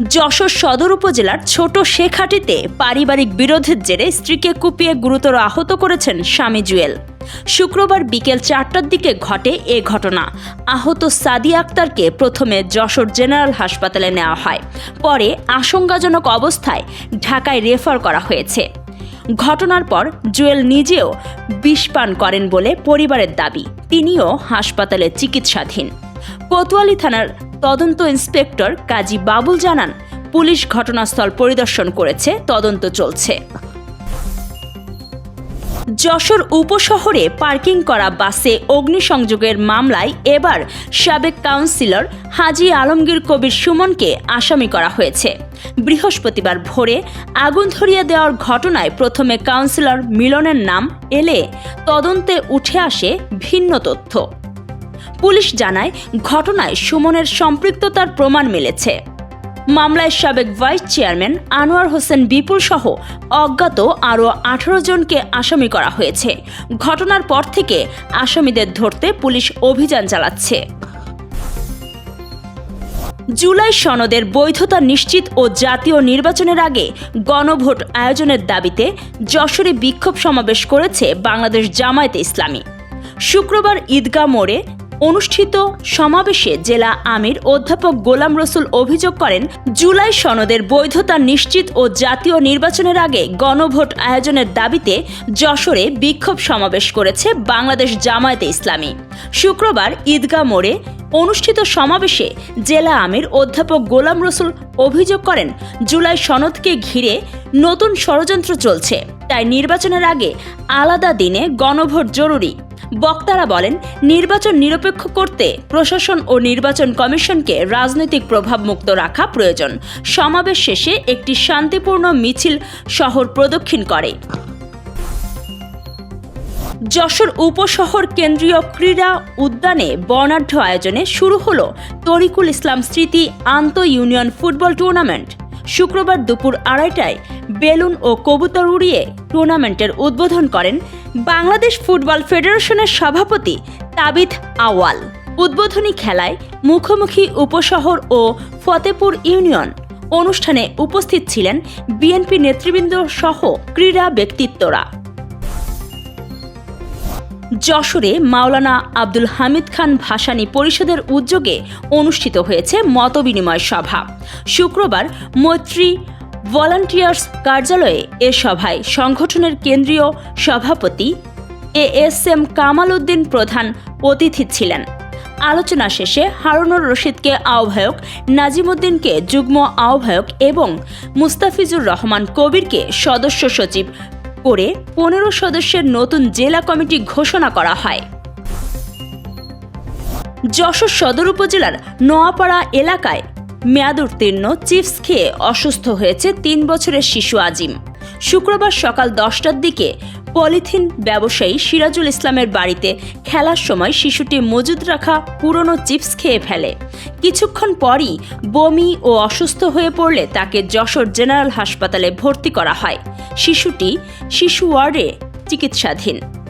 যশোর সদর উপজেলার ছোট শেখাটিতে পারিবারিক বিরোধের জেরে স্ত্রীকে কুপিয়ে গুরুতর আহত করেছেন স্বামী জুয়েল। শুক্রবার বিকেল চারটার দিকে ঘটে এ ঘটনা। আহত সাদিয়া আক্তারকে প্রথমে যশোর জেনারেল হাসপাতালে নেওয়া হয়। পরে আশঙ্কাজনক অবস্থায় ঢাকায় রেফার করা হয়েছে। ঘটনার পর জুয়েল নিজেও বিষ পান করেন বলে পরিবারের দাবি। তিনিও হাসপাতালে চিকিৎসাধীন। কোতোয়ালি থানার তদন্ত ইন্সপেক্টর কাজী বাবুল জানান, পুলিশ ঘটনাস্থল পরিদর্শন করেছে, তদন্ত চলছে। যশোর উপশহরে পার্কিং করা বাসে অগ্নিসংযোগের মামলায় এবার সাবেক কাউন্সিলর হাজি আলমগীর কবির সুমনকে আসামি করা হয়েছে। বৃহস্পতিবার ভোরে আগুন ধরিয়ে দেওয়ার ঘটনায় প্রথমে কাউন্সিলর মিলনের নাম এলে তদন্তে উঠে আসে ভিন্ন তথ্য। পুলিশ জানায়, ঘটনায় সুমনের সম্পৃক্ততার প্রমাণ মিলেছে। মামলায় সাবেক ভাইস চেয়ারম্যান আনোয়ার হোসেন বিপুল সহ অজ্ঞাত আরও আঠারো জনকে আসামি করা হয়েছে। ঘটনার পর থেকে আসামিদের ধরতে পুলিশ অভিযান চালাচ্ছে। জুলাই সনদের বৈধতা নিশ্চিত ও জাতীয় নির্বাচনের আগে গণভোট আয়োজনের দাবিতে যশোরে বিক্ষোভ সমাবেশ করেছে বাংলাদেশ জামায়াতে ইসলামী। শুক্রবার ঈদগাহ মোড়ে অনুষ্ঠিত সমাবেশে জেলা আমির অধ্যাপক গোলাম রসুল অভিযোগ করেন, জুলাই সনদের বৈধতা নিশ্চিত ও জাতীয় নির্বাচনের আগে গণভোট আয়োজনের দাবিতে যশোরে বিক্ষোভ সমাবেশ করেছে বাংলাদেশ জামায়াতে ইসলামী। শুক্রবার ঈদগাহ মোড়ে অনুষ্ঠিত সমাবেশে জেলা আমির অধ্যাপক গোলাম রসুল অভিযোগ করেন, জুলাই সনদকে ঘিরে নতুন ষড়যন্ত্র চলছে, তাই নির্বাচনের আগে আলাদা দিনে গণভোট জরুরি। বক্তারা বলেন, নির্বাচন নিরপেক্ষ করতে প্রশাসন ও নির্বাচন কমিশনকে রাজনৈতিক প্রভাব মুক্ত রাখা প্রয়োজন। সমাবেশ শেষে একটি শান্তিপূর্ণ মিছিল শহর প্রদক্ষিণ করে। যশোর উপশহর কেন্দ্রীয় ক্রীড়া উদ্যানে বর্ণাঢ্য আয়োজনে শুরু হলো তরিকুল ইসলাম স্মৃতি আন্ত ইউনিয়ন ফুটবল টুর্নামেন্ট। শুক্রবার দুপুর আড়াইটায় বেলুন ও কবুতর উড়িয়ে টুর্নামেন্টের উদ্বোধন করেন বাংলাদেশ ফুটবল ফেডারেশনের সভাপতি তাবিথ আওয়াল উদ্বোধনী খেলায় মুখোমুখি উপশহর ও ফতেপুর ইউনিয়ন অনুষ্ঠানে উপস্থিত ছিলেন বিএনপি নেতৃবৃন্দ সহ ক্রীড়া ব্যক্তিত্বরা। যশোরে মাওলানা আব্দুল হামিদ খান ভাসানী পরিষদের উদ্যোগে অনুষ্ঠিত হয়েছে মতবিনিময় সভা। শুক্রবার মৈত্রী ভলান্টিয়ার্স কার্যালয়ে এ সভায় সংগঠনের কেন্দ্রীয় সভাপতি A S M Kamal Uddin প্রধান অতিথি ছিলেন। আলোচনা শেষে হারুনুর রশিদকে আহ্বায়ক, নাজিমুদ্দিনকে যুগ্ম আহ্বায়ক এবং মুস্তাফিজুর রহমান কবিরকে সদস্য সচিব করে পনেরো সদস্যের নতুন জেলা কমিটি ঘোষণা করা হয়। যশোর সদর উপজেলার নোয়াপাড়া এলাকায় মেয়াদ উত্তীর্ণ চিপস খেয়ে অসুস্থ হয়েছে তিন বছরের শিশু আজিম। শুক্রবার সকাল দশটার দিকে পলিথিন ব্যবসায়ী সিরাজুল ইসলামের বাড়িতে খেলার সময় শিশুটি মজুদ রাখা পুরনো চিপস খেয়ে ফেলে। কিছুক্ষণ পরই বমি ও অসুস্থ হয়ে পড়লে তাকে যশোর জেনারেল হাসপাতালে ভর্তি করা হয়। শিশুটি শিশু ওয়ার্ডে চিকিৎসাধীন।